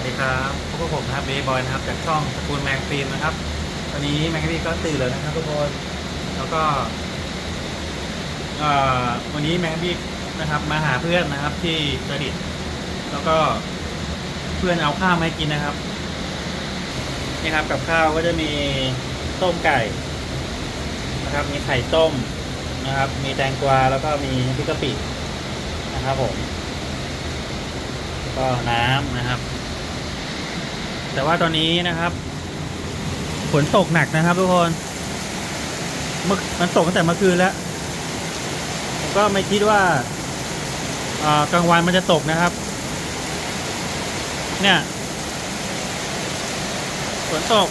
วัสดีครับพบกับผมนะครับเบย์บอยนะครับจากช่องสกูลแมงฟิล์มนะครับตอนนี้แมงฟี่ก็ตื่นแล้วนะครับทุกคนแล้วก็วันนี้แมงฟี่นะครับ มาหาเพื่อนนะครับที่ประดิษแล้วก็เพื่อนเอาข้าวมาให้กินนะครับนี่ครับกับข้าวก็จะมีต้มไก่นะครับ มีไข่ต้มนะครับ มีแตงกวาแล้วก็มีพริกกะปินะครับผมก็น้ำนะครับ แต่ว่าตอนนี้นะครับฝนตกหนักนะครับทุกคนมันตกตั้งแต่เมื่อคืนแล้วก็ไม่คิดว่าอ่ากลางวันมันจะตกนะครับ เนี่ยฝนตก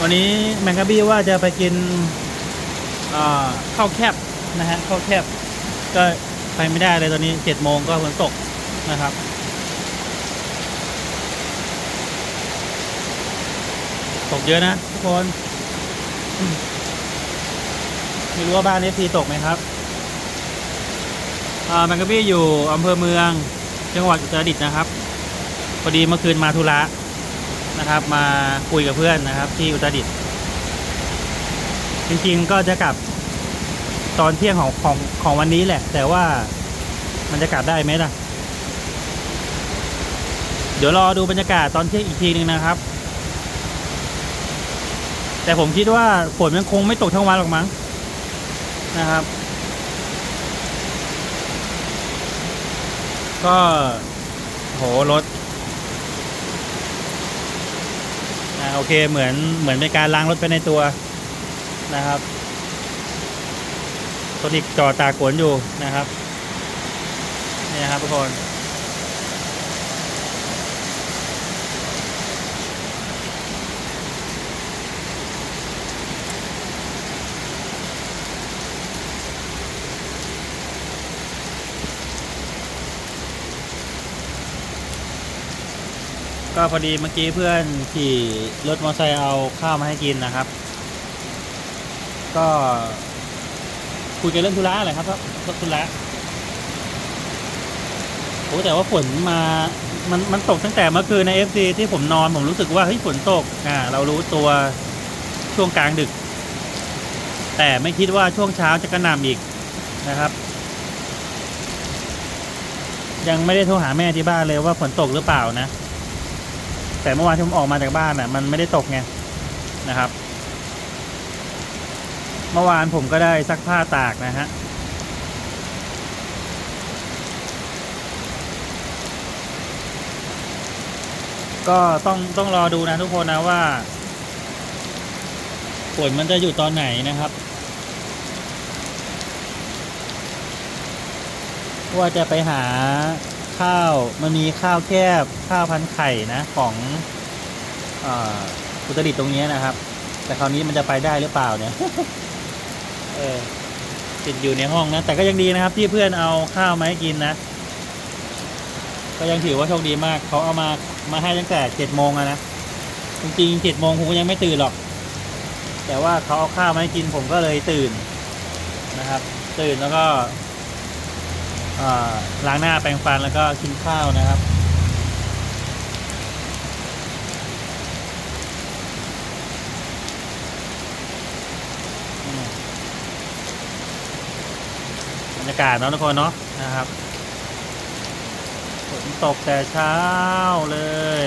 วันนี้แมงกะบี้ว่าจะไปกินข้าวแคบ นะฮะเข้าแคบก็ไปไม่ได้เลยตอนนี้เจ็ดโมงก็ฝนตกนะครับตกเยอะนะทุกคนมไม่รู้ว่าบ้านเอฟซีตกไหมครับอ่าแมงกะบี้อยู่อำเภอเมือง จังหวัดอุตรดิตถ์นะครับพอดีเมื่อคืนมาธุระนะครับ มาคุยกับเพื่อนนะครับ ที่อุตรดิตถ์จริงๆก็จะกลับ ตอนเที่ยงของของของวันนี้แหละ แต่ว่ามันจะกลับได้ไหมล่ะ เดี๋ยวรอดูบรรยากาศตอนเที่ยงอีกทีหนึ่งนะครับ แต่ผมคิดว่าฝนมันคงไม่ตกทั้งวันหรอกมั้งนะครับ ก็โหรถอ่าโอเคเหมือนเหมือนเป็นการล้างรถไปในตัวนะครับ โซนิกจอดตากฝนอยู่นะครับนี่นะครับทุกคนก็พอดีเมื่อกี้เพื่อนขี่รถมอเตอร์ไซค์เอาข้าวมาให้กินนะครับ ก็ คุยกันเรื่องธุระอะไรครับก็ธุระโอ้แต่ว่าฝนมา มันมันตกตั้งแต่เมื่อคืนในเอฟซีที่ผมนอนผมรู้สึกว่าเฮ้ยฝนตกอ่าเรารู้ตัวช่วงกลางดึก แต่ไม่คิดว่าช่วงเช้าจะกระหน่ำอีกนะครับ ยังไม่ได้โทรหาแม่ที่บ้านเลยว่าฝนตกหรือเปล่านะ แต่เมื่อวานที่ผมออกมาจากบ้านอะ มันไม่ได้ตกไงนะครับ เมื่อวานผมก็ได้ซักผ้าตากนะฮะ ก็ต้องต้องรอดูนะทุกคนนะว่าฝนมันจะอยู่ตอนไหนนะครับว่าจะไปหาข้าวมันมีข้าวแคบข้าวพันไข่นะของอุตรดิตตรงนี้นะครับ แต่คราวนี้มันจะไปได้หรือเปล่าเนี่ย ออติดอยู่ในห้องนะ แต่ก็ยังดีนะครับ ที่เพื่อนเอาข้าวมาให้กินนะ ก็ยังถือว่าโชคดีมาก เขาเอามามาให้ตั้งแต่เจ็ดโมงนะ จริงๆเจ็ดโมงผมก็ยังไม่ตื่นหรอก แต่ว่าเขาเอาข้าวมาให้กินผมก็เลยตื่นนะครับ ตื่นแล้วก็ล้างหน้าแปรงฟันแล้วก็กินข้าวนะครับ บรรยากาศเนาะทุกคนเนาะนะครับฝนตกแต่เช้าเลย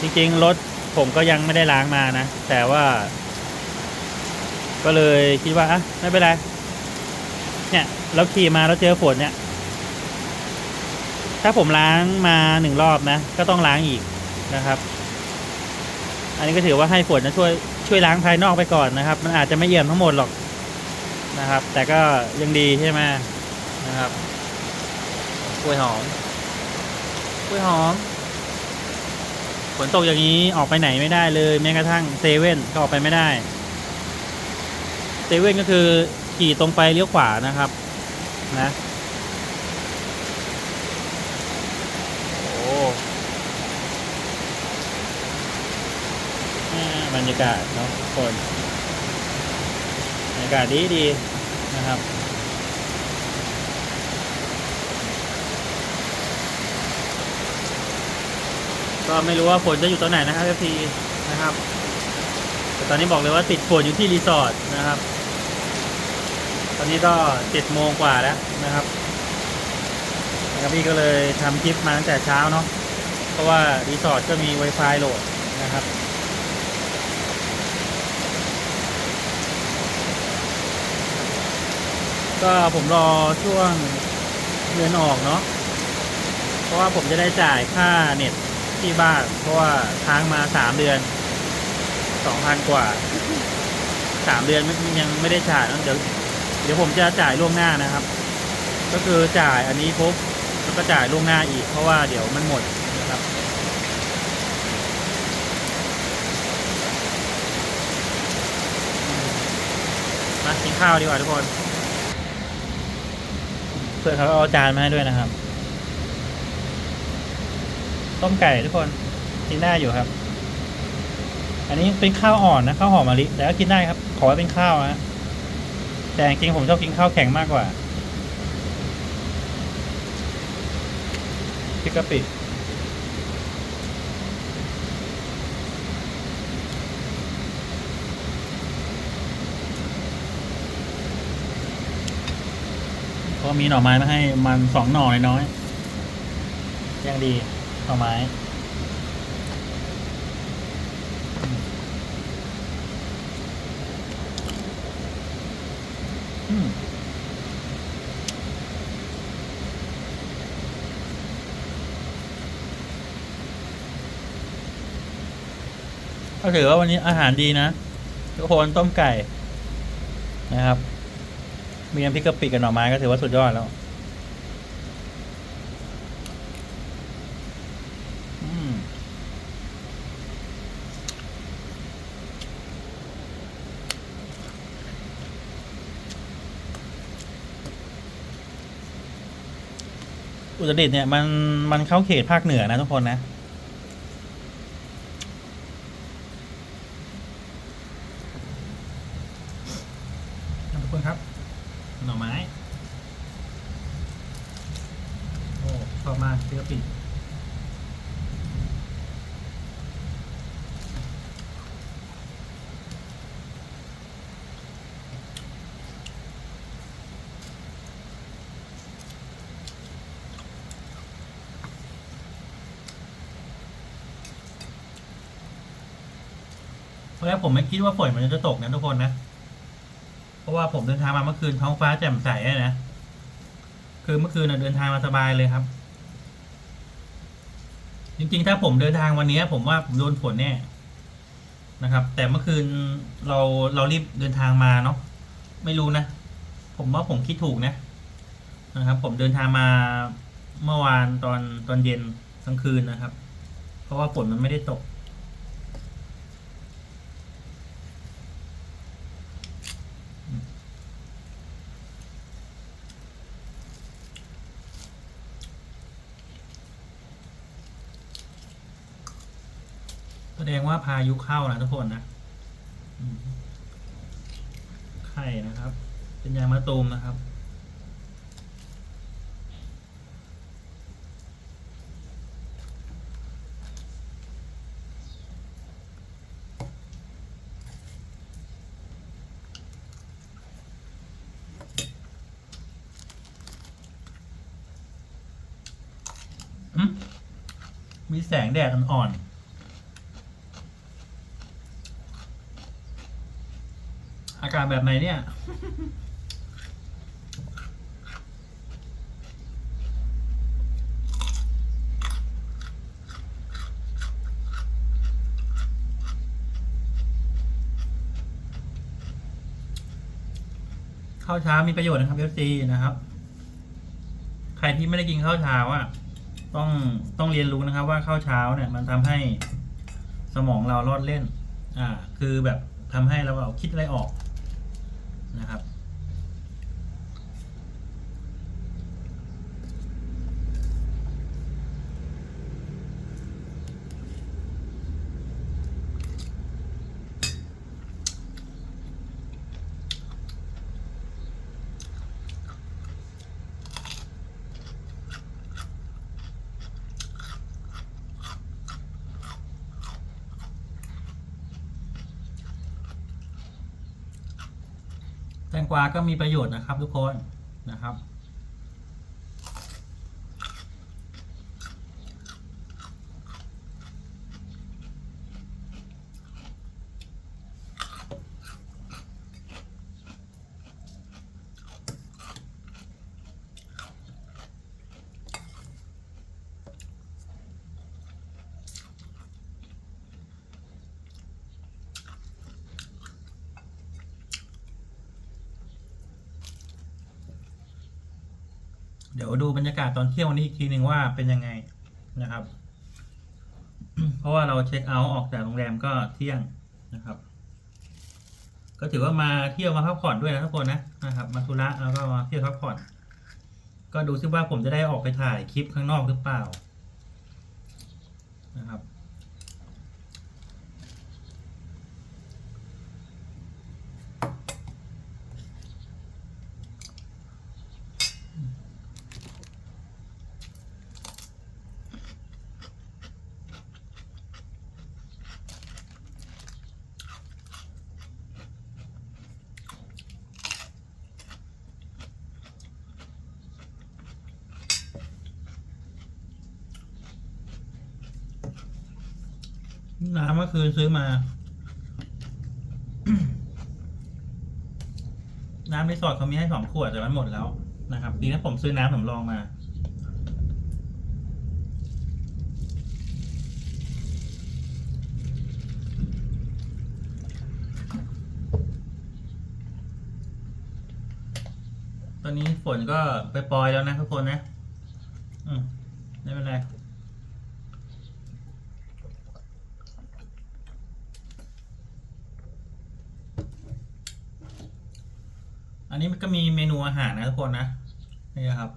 จริงๆ รถผมก็ยังไม่ได้ล้างมานะ แต่ว่า ก็เลยคิดว่าอะไม่เป็นไร เนี่ยเราขี่มาแล้วเจอฝนเนี่ย ถ้าผมล้างมาหนึ่งรอบนะ ก็ต้องล้างอีกนะครับ อันนี้ก็ถือว่าให้ฝนนะช่วยช่วยล้างภายนอกไปก่อนนะครับ มันอาจจะไม่เยี่ยมทั้งหมดหรอกนะครับ แต่ก็ยังดีใช่ไหมนะครับกล้วยหอมกล้วยหอมฝนตกอย่างนี้ออกไปไหนไม่ได้เลยแม้กระทั่งเซเว่นก็ออกไปไม่ได้เซเว่นก็คือ ขี่ตรงไปเลี้ยวขวานะครับนะโอ้บรรยากาศเนาะคนบรรยากาศดีดีนะครับก็ไม่รู้ว่าฝนจะอยู่ตรงไหนนะครับพีนะครับแต่ตอนนี้บอกเลยว่าติดฝนอยู่ที่รีสอร์ทนะครับ อนนี้ก็เจ็ดโมงกว่าแล้วนะครับนะครับพี่ก็เลยทำคลิปมาตั้งแต่เช้าเนาะเพราะว่ารีสอร์ทก็มี Wi-Fi โหลดนะครับก็ผมรอช่วงเดือนออกเนาะ เพราะว่าผมจะได้จ่ายค่าเน็ตที่บ้าน เพราะว่าค้างมาสามเดือนสองพันกว่าสามเดือนยังไม่ได้จ่ายเนอะเดี๋ยว เดี๋ยวผมจะจ่ายล่วงหน้านะครับ ก็คือจ่ายอันนี้ปุ๊บแล้วก็จ่ายล่วงหน้าอีก เพราะว่าเดี๋ยวมันหมดนะครับ มากินข้าวดีกว่าทุกคนเพื่อนเขาเอาจานมาให้ด้วยนะครับ ต้มไก่ทุกคนกินได้อยู่ครับ อันนี้เป็นข้าวอ่อนนะข้าวหอมมะลิแต่ก็กินได้ครับ ขอให้เป็นข้าวนะ แต่จริงผมชอบกินข้าวแข็งมากกว่าพริกกะปิก็มีหน่อไม้มาให้มันสองหน่อน้อยยังดีหน่อไม้ ก็ถือว่าวันนี้อาหารดีนะทุกคนต้มไก่ นะครับ มีน้ำพริกกะปิกับหน่อไม้ก็ถือว่าสุดยอดแล้วอุตรดิตถ์เนี่ยมันมันเข้าเขตภาคเหนือนะทุกคนนะ คนครับ หน่อไม้ โอ้ชอมากพี่กะปิตอนแรกผมไม่คิดว่าฝนมันจะตกนะทุกคนนะะว่าผมเดินทางมาเมื่อคืนท้องฟ้าแจ่มใสนะ คือเมื่อคืนเดินทางมาสบายเลยครับ จริงๆ ถ้าผมเดินทางวันนี้ผมว่าผมโดนฝนแน่นะครับ แต่เมื่อคืนเราเรารีบเดินทางมาเนาะไม่รู้นะ ผมว่าผมคิดถูกนะนะครับ ผมเดินทางมาเมื่อวานตอนตอนเย็นกลางคืนนะครับ เพราะว่าฝนมันไม่ได้ตก ดงว่าพายุเข้านะทุกคนนะไข่นะครับ เป็นยางมะตูมนะครับมมีแสงแดดอ่อนๆากาศแบบไหนเนี่ย ข้าวเช้ามีประโยชน์นะครับเอฟซีนะครับ ใครที่ไม่ได้กินข้าวเช้าอะ ต้องต้องเรียนรู้นะครับ ว่าข้าวเช้าเนี่ย มันทำให้สมองเรารอดเล่น อ่า คือแบบทำให้เราเอาคิดอะไรออก นะครับ งกวาก็มีประโยชน์นะครับทุกคนนะครับ ดี๋ยวดูบรรยากาศตอนเที่ยววันนี้อีกทีหนึ่งว่าเป็นยังไงนะครับ เพราะว่าเราเช็คเอาท์ออกจากโรงแรมก็เที่ยงนะครับ ก็ถือว่ามาเที่ยวมาพักผ่อนด้วยนะทุกคนนะนะครับ มาธุระแล้วก็มาเที่ยวพักผ่อน ก็ดูซิว่าผมจะได้ออกไปถ่ายคลิปข้างนอกหรือเปล่านะครับ น้ำเมื่อคืนซื้อมา น้ำในสอดเขามีให้สองขวดแต่มันหมดแล้วนะครับ ดีนะผมซื้อน้ำสำรองมา ตอนนี้ฝนก็ไปปลอยแล้วนะทุกคนนะ อืมไม่เป็นไร อันนี้มันก็มีเมนูอาหารนะทุกคนนะนี่ครับ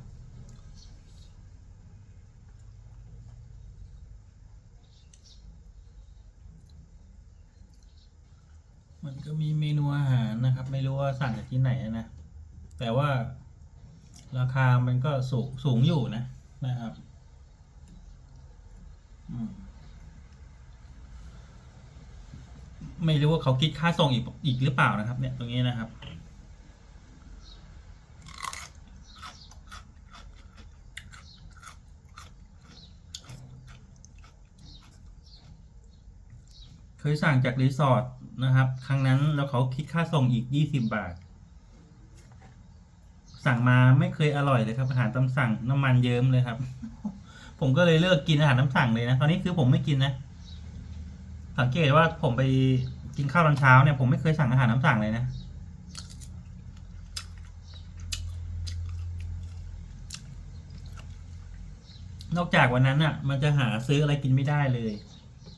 มันก็มีเมนูอาหารนะครับ ไม่รู้ว่าสั่งจากที่ไหนนะ แต่ว่าราคามันก็สูงสูงอยู่นะนะครับไม่รู้ว่าเขาคิดค่าส่งอีกอีกหรือเปล่านะครับ เนี่ยตรงนี้นะครับ ยสั่งจากรีสอร์ทนะครับ ครั้งนั้นแล้วเขาคิดค่าส่งอีกยี่สิบบาท สั่งมาไม่เคยอร่อยเลยครับ อาหารตามสั่งน้ำมันเยิ้มเลยครับ ผมก็เลยเลิกกินอาหารน้ำสั่งเลยนะตอนนี้คือผมไม่กินนะ สังเกตว่าผมไปกินข้าวตอนเช้าเนี่ยผมไม่เคยสั่งอาหารน้ำสั่งเลยนะนอกจากวันนั้นอะ มันจะหาซื้ออะไรกินไม่ได้เลย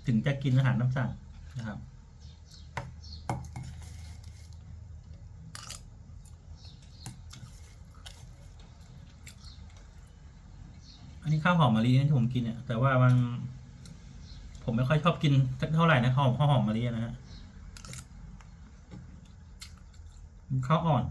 ถึงจะกินอาหารน้ำสั่ง นะครับอันนี้ข้าวหอมมะลิที่ผมกินเนี่ยแต่ว่ามัน ผมไม่ค่อยชอบกินสักเท่าไหร่นะข้าวหอมข้าวหอมมะลินะฮะข้าวอ่อน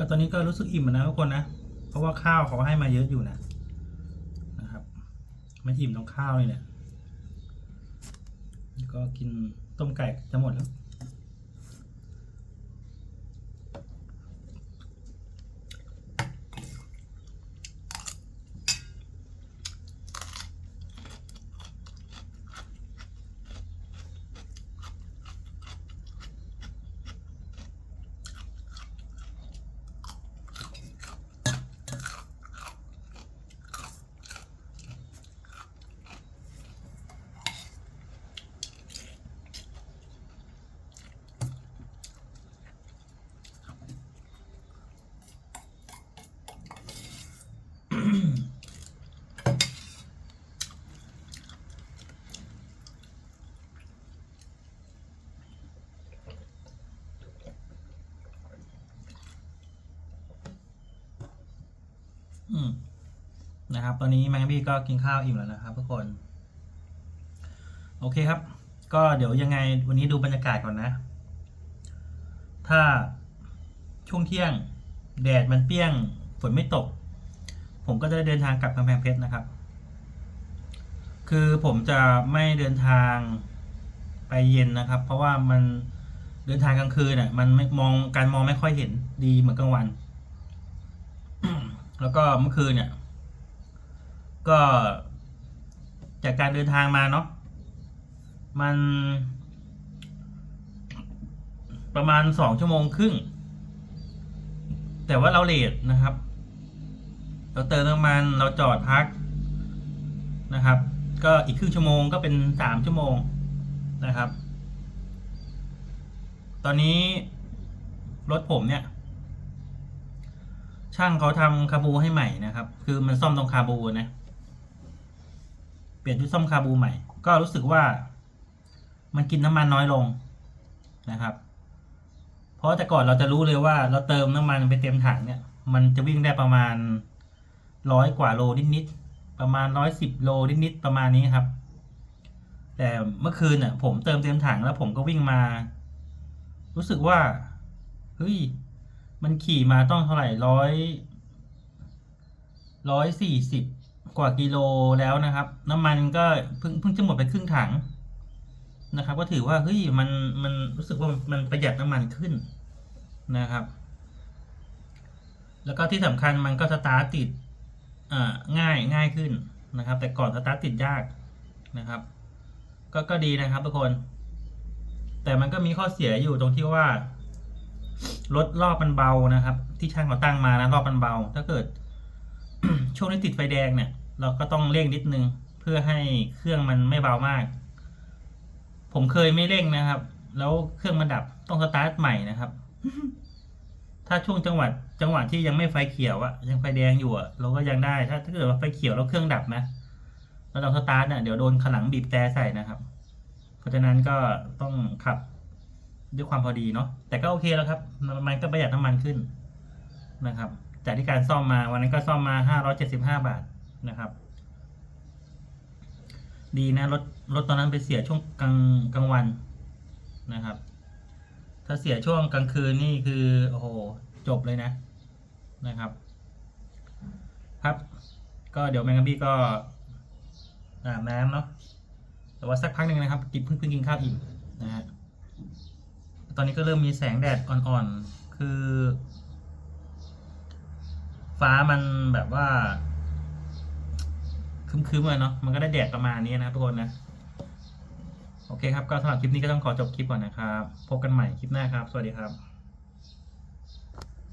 ก็ตอนนี้ก็รู้สึกอิ่มนะทุกคนนะ เพราะว่าข้าวเขาให้มาเยอะอยู่นะนะครับมันอิ่มตรงข้าวนี่แหละแล้วก็กินต้มไก่จะหมดแล้ว อืมนะครับ ตอนนี้แมงบี้ก็กินข้าวอิ่มแล้วนะครับทุกคน โอเคครับ ก็เดี๋ยวยังไงวันนี้ดูบรรยากาศก่อนนะ ถ้าช่วงเที่ยงแดดมันเปี้ยงฝนไม่ตก ผมก็จะเดินทางกลับกำแพงเพชรนะครับ คือผมจะไม่เดินทางไปเย็นนะครับ เพราะว่ามันเดินทางกลางคืนเนี่ยมันมองการมองไม่ค่อยเห็นดีเหมือนกลางวัน แล้วก็เมื่อคืนเนี่ย ก็จากการเดินทางมาเนาะมัน ประมาณสองชั่วโมงครึ่ง แต่ว่าเราเลทนะครับ เราเติมน้ำมันเราจอดพักนะครับ ก็อีกครึ่งชั่วโมงก็เป็นสามชั่วโมงนะครับ ตอนนี้รถผมเนี่ย ช่างเขาทำคาบูให้ใหม่นะครับ คือมันซ่อมตรงคาบูนะ เปลี่ยนชุดซ่อมคาบูใหม่ ก็รู้สึกว่า มันกินน้ำมันน้อยลงนะครับ เพราะแต่ก่อนเราจะรู้เลยว่า เราเติมน้ำมันไปเต็มถังเนี่ย มันจะวิ่งได้ประมาณร้อยกว่าโลนิดๆประมาณร้อยสิบโลนิดๆประมาณนี้ครับ แต่เมื่อคืนเนี่ยผมเติมเต็มถังแล้วผมก็วิ่งมา รู้สึกว่าเฮ้ย มันขี่มาต้องเท่าไหร่ร้อยร้อยสี่สิบกว่ากิโลแล้วนะครับ น้ำมันก็เพิ่งเพิ่งจะหมดไปครึ่งถังนะครับ ก็ถือว่าเฮ้ยมันมันรู้สึกว่ามันประหยัดน้ำมันขึ้นนะครับ แล้วก็ที่สำคัญมันก็สตาร์ทติดง่ายง่ายขึ้นนะครับ แต่ก่อนสตาร์ทติดยากนะครับ ก็ก็ดีนะครับทุกคน แต่มันก็มีข้อเสียอยู่ตรงที่ว่า รถรอบมันเบานะครับ ที่ช่างเขาตั้งมานะรอบมันเบา ถ้าเกิด ช่วงที่ติดไฟแดงเนี่ย เราก็ต้องเร่งนิดนึง เพื่อให้เครื่องมันไม่เบามาก ผมเคยไม่เร่งนะครับ แล้วเครื่องมันดับต้องสตาร์ทใหม่นะครับ ถ้าช่วงจังหวะจังหวะที่ยังไม่ไฟเขียวอะยังไฟแดงอยู่อะเราก็ยังได้ ถ้าถ้าเกิดว่าไฟเขียวแล้วเครื่องดับนะแล้วเราสตาร์ทเนี่ยเดี๋ยวโดนขลังบีบแต่ใส่นะครับ เพราะฉะนั้นก็ต้องขับ ด้วยความพอดีเนาะแต่ก็โอเคแล้วครับมันก็ประหยัดน้ำมันขึ้นนะครับ จากที่การซ่อมมาวันนั้นก็ซ่อมมาห้าร้อยเจ็ดสิบห้าบาทนะครับ ดีนะรถรถตอนนั้นไปเสียช่วงกลางกลางวันนะครับ ถ้าเสียช่วงกลางคืนนี่คือโอ้โหจบเลยนะนะครับ ครับ ก็เดี๋ยวแมงกะบี้ก็อาบน้ำเนาะแต่ว่าสักพักหนึ่งนะครับ กินเพิ่งเพิ่งกินข้าวอิ่มนะฮะ อนนี้ก็เริ่มมีแสงแดดอ่อนๆ คือ ฟ้ามันแบบว่าคึ้มๆเลยเนาะ มันก็ได้แดดประมาณนี้นะครับทุกคนนะ โอเคครับ ก็สำหรับคลิปนี้ก็ต้องขอจบคลิปก่อนนะครับ พบกันใหม่คลิปหน้าครับ สวัสดีครับ